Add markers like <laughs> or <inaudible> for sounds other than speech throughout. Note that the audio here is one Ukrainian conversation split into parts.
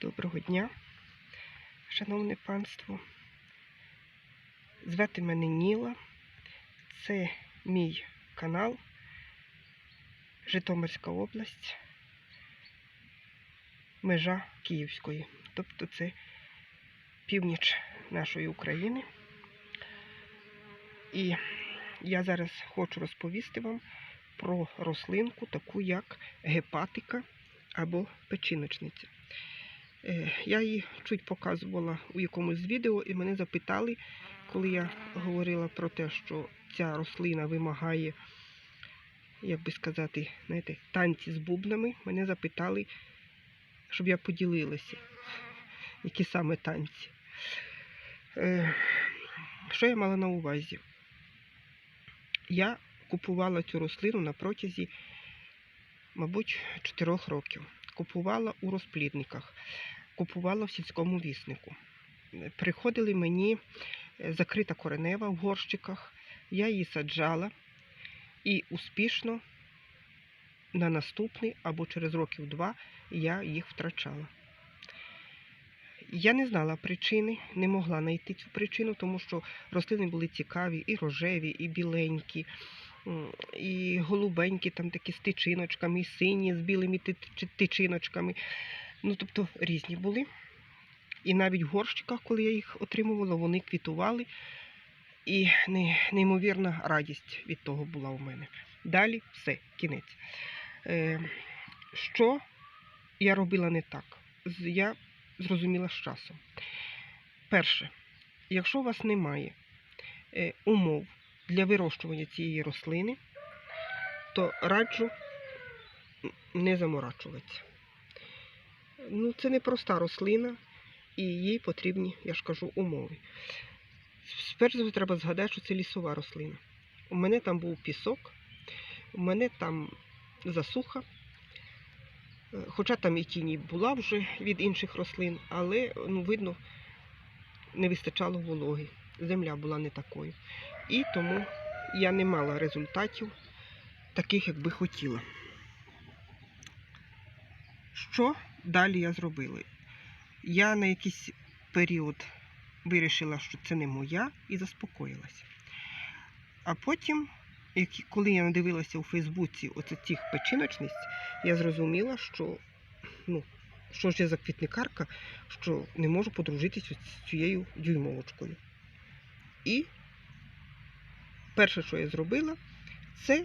Доброго дня, шановне панство. Звати мене Ніла. Це мій канал Житомирська область, межа Київської. Тобто це північ нашої України. І я зараз хочу розповісти вам про рослинку, таку як гепатика або печіночниця. Е, Я її чуть показувала у якомусь відео, і мене запитали, коли я говорила про те, що ця рослина вимагає, як би сказати, знаєте, танці з бубнами, мене запитали, щоб я поділилася, які саме танці. Е, Що я мала на увазі? Я купувала цю рослину на протязі, мабуть, 4 років. Купувала у розплідниках, купувала в сільському віснику. Приходили мені е, закрита коренева в горщиках, я її саджала і успішно на наступний або через років два я їх втрачала. Я не знала причини, не могла знайти цю причину, тому що рослини були цікаві, і рожеві, і біленькі, і голубенькі, там такі з тичиночками, і сині з білими тичиночками. Ну, тобто різні були. І навіть в горщиках, коли я їх отримувала, вони квітували. І неймовірна радість від того була у мене. Далі все, кінець. Е, що я робила не так? Я зрозуміла з часом. Перше, якщо у вас немає е, умов для вирощування цієї рослини, то раджу не заморачуватися. Ну, це не проста рослина, і їй потрібні, я ж кажу, умови. Спершу за треба згадати, що це лісова рослина. У мене там був пісок, у мене там засуха. Хоча там і тіні була вже від інших рослин, але ну, видно, не вистачало вологи. Земля була не такою. І тому я не мала результатів таких, як би хотіла. Що далі я зробила? Я на якийсь період вирішила, що це не моя, і заспокоїлася. А потім, коли я надивилася у Фейсбуці оце цих я зрозуміла, що ну, що ж я за квітникарка, що не можу подружитися з цією дюймовочкою. І перше, що я зробила, це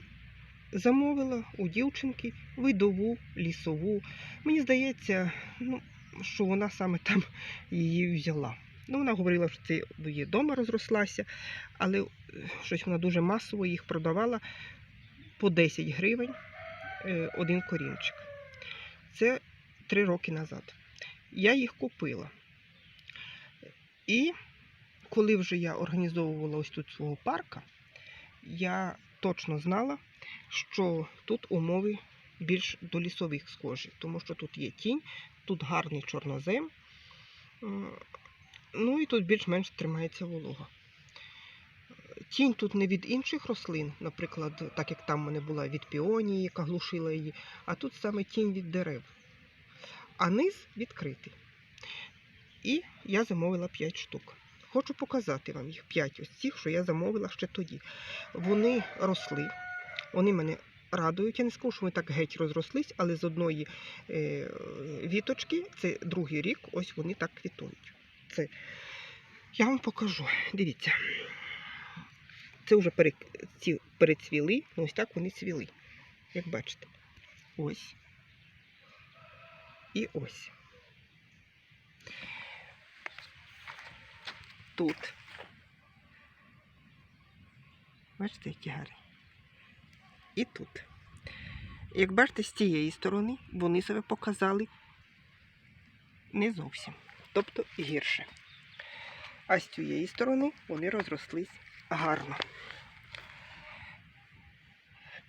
замовила у дівчинки видову лісову. Мені здається, ну, що вона саме там <laughs> її взяла. Ну, вона говорила, що це її вдома розрослася, але е, щось вона дуже масово їх продавала по 10 гривень е, один корінчик. Це три роки назад. Я їх купила. І коли вже я організовувала ось тут свого парка, я точно знала, що тут умови більш до лісових схожі, тому що тут є тінь, тут гарний чорнозем, ну і тут більш-менш тримається волога. Тінь тут не від інших рослин, наприклад, так як там в мене була від піонії, яка глушила її, а тут саме тінь від дерев. А низ відкритий. І я замовила 5 штук. Хочу показати вам їх 5 ось цих, що я замовила ще тоді. Вони росли, вони мене радують. Я не скажу, що вони так геть розрослись, але з одної е, віточки, це другий рік, ось вони так квітують. Це я вам покажу. Дивіться. Це вже перецвіли, ну ось так вони цвіли. Як бачите. Ось. І ось. Тут. Бачите, які гарні. І тут. Як бачите, з цієї сторони вони себе показали не зовсім. Тобто гірше. А з цієї сторони вони розрослись гарно.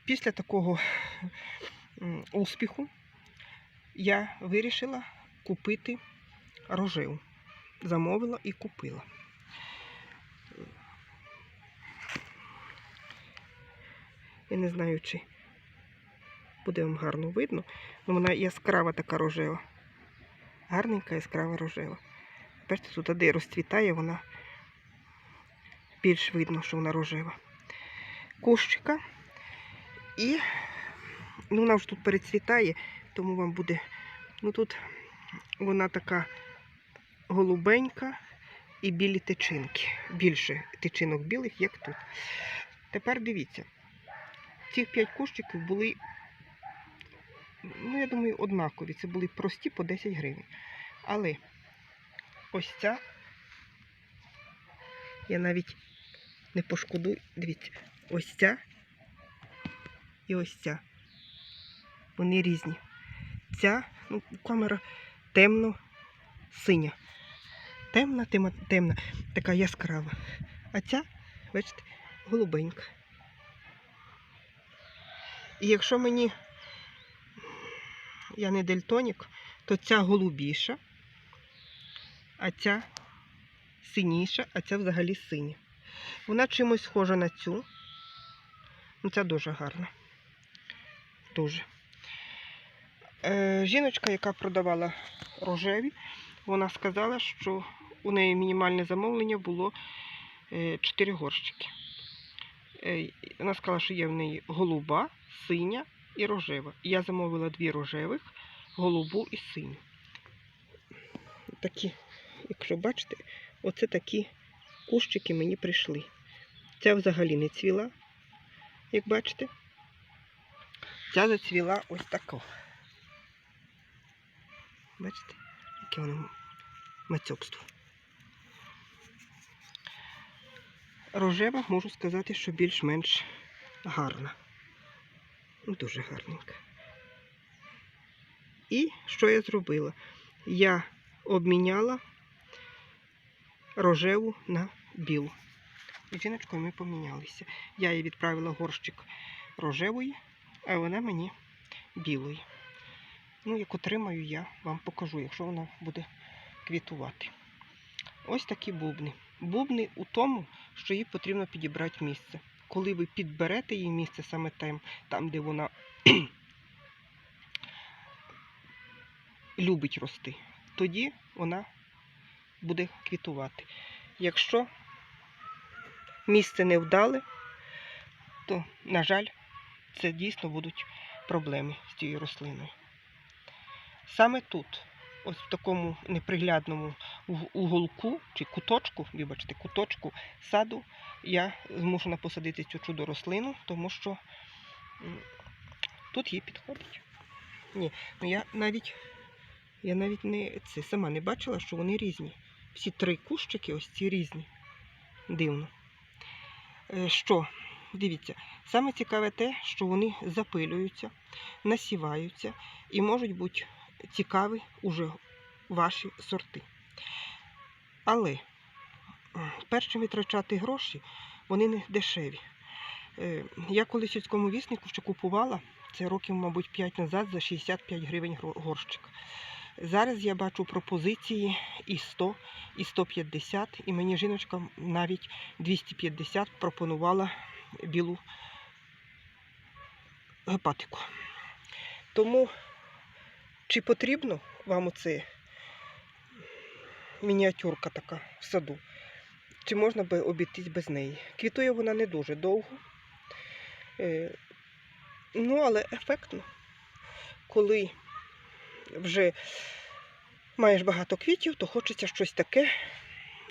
Після такого успіху я вирішила купити рожев. Замовила і купила. Я не знаю, чи буде вам гарно видно, але вона яскрава така рожева. гарненька яскрава рожева. Бачите, тут де розцвітає, вона більш видно, що вона рожева. Кущика. І ну, вона вже тут перецвітає, тому вам буде. Ну тут вона така голубенька і білі тичинки. Більше тичинок білих, як тут. Тепер дивіться, ці п'ять кущиків були, ну, я думаю, однакові. Це були прості по 10 гривень. Але ось ця, я навіть не пошкодую, дивіться, ось ця і ось ця. Вони різні. Ця, ну, камера темно-синя. Темна, темна, темна, така яскрава. А ця, бачите, голубенька. І якщо мені я не дельтонік, то ця голубіша, а ця синіша, а ця взагалі синя. Вона чимось схожа на цю. Ну, ця дуже гарна. Дуже. Е, жіночка, яка продавала рожеві, вона сказала, що у неї мінімальне замовлення було 4 горщики. Е, Вона сказала, що є в неї голуба, синя і рожева. Я замовила дві рожевих, голубу і синю. Такі, якщо бачите, оце такі кущики мені прийшли. Ця взагалі не цвіла, як бачите. Ця зацвіла ось тако. Бачите, яке воно мацьобство. Рожева, можу сказати, що більш-менш гарна. Ну, Дуже гарненька. І що я зробила? Я обміняла рожеву на білу. Жіночкою ми помінялися. Я їй відправила горщик рожевої, а вона мені білої. Ну, як отримаю, я вам покажу, якщо вона буде квітувати. Ось такі бубни. Бубни у тому, що їй потрібно підібрати місце. Коли ви підберете її місце саме там, там де вона любить рости, тоді вона буде квітувати. Якщо місце не вдале, то, на жаль, це дійсно будуть проблеми з цією рослиною. Саме тут, ось в такому неприглядному уголку чи куточку, вибачте, куточку саду, я змушена посадити цю чудо рослину, тому що тут їй підходить. Ні, ну я навіть, я навіть не це сама не бачила, що вони різні. Всі три кущики, ось ці різні. Дивно. Е, Що? Дивіться, саме цікаве те, що вони запилюються, насіваються і можуть бути цікаві уже ваші сорти. Але м, перш витрачати гроші, вони не дешеві. Е, Я колись сільському віснику ще купувала, це років, мабуть, 5 назад за 65 гривень горщик. Зараз я бачу пропозиції і 100, і 150, і мені жіночка навіть 250 пропонувала білу гепатику. Тому чи потрібно вам оце мініатюрка така в саду? Чи можна би обійтись без неї? Квітує вона не дуже довго. Е, ну, але ефектно. Коли вже маєш багато квітів, то хочеться щось таке,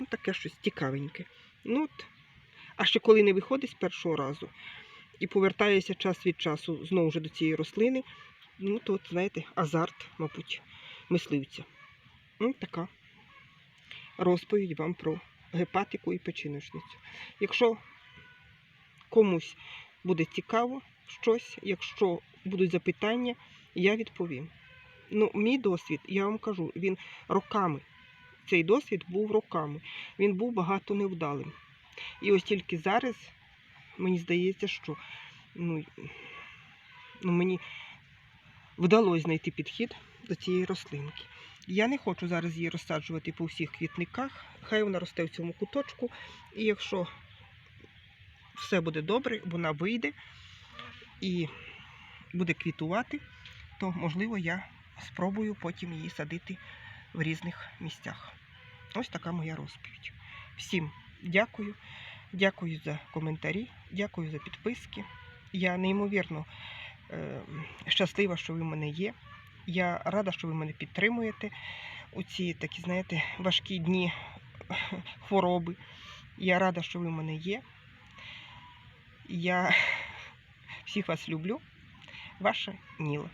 ну, таке щось цікавеньке. Ну, от. А ще коли не виходить з першого разу і повертаєшся час від часу знову ж до цієї рослини, ну, то, от, знаєте, азарт, мабуть, мисливця. Ну, така розповідь вам про гепатику і печіночницю. Якщо комусь буде цікаво щось, якщо будуть запитання, я відповім. Ну, мій досвід, я вам кажу, він роками. Цей досвід був роками. Він був багато невдалим. І ось тільки зараз мені здається, що ну, ну, мені вдалося знайти підхід до цієї рослинки. Я не хочу зараз її розсаджувати по всіх квітниках. Хай вона росте в цьому куточку. І якщо все буде добре, вона вийде і буде квітувати, то можливо я спробую потім її садити в різних місцях. Ось така моя розповідь. Всім дякую. Дякую за коментарі, дякую за підписки. Я неймовірно е, щаслива, що ви в мене є. Я рада, що ви мене підтримуєте у ці такі, знаєте, важкі дні <laughs> хвороби. Я рада, що ви в мене є. Я <laughs> всіх вас люблю. Ваша Ніла.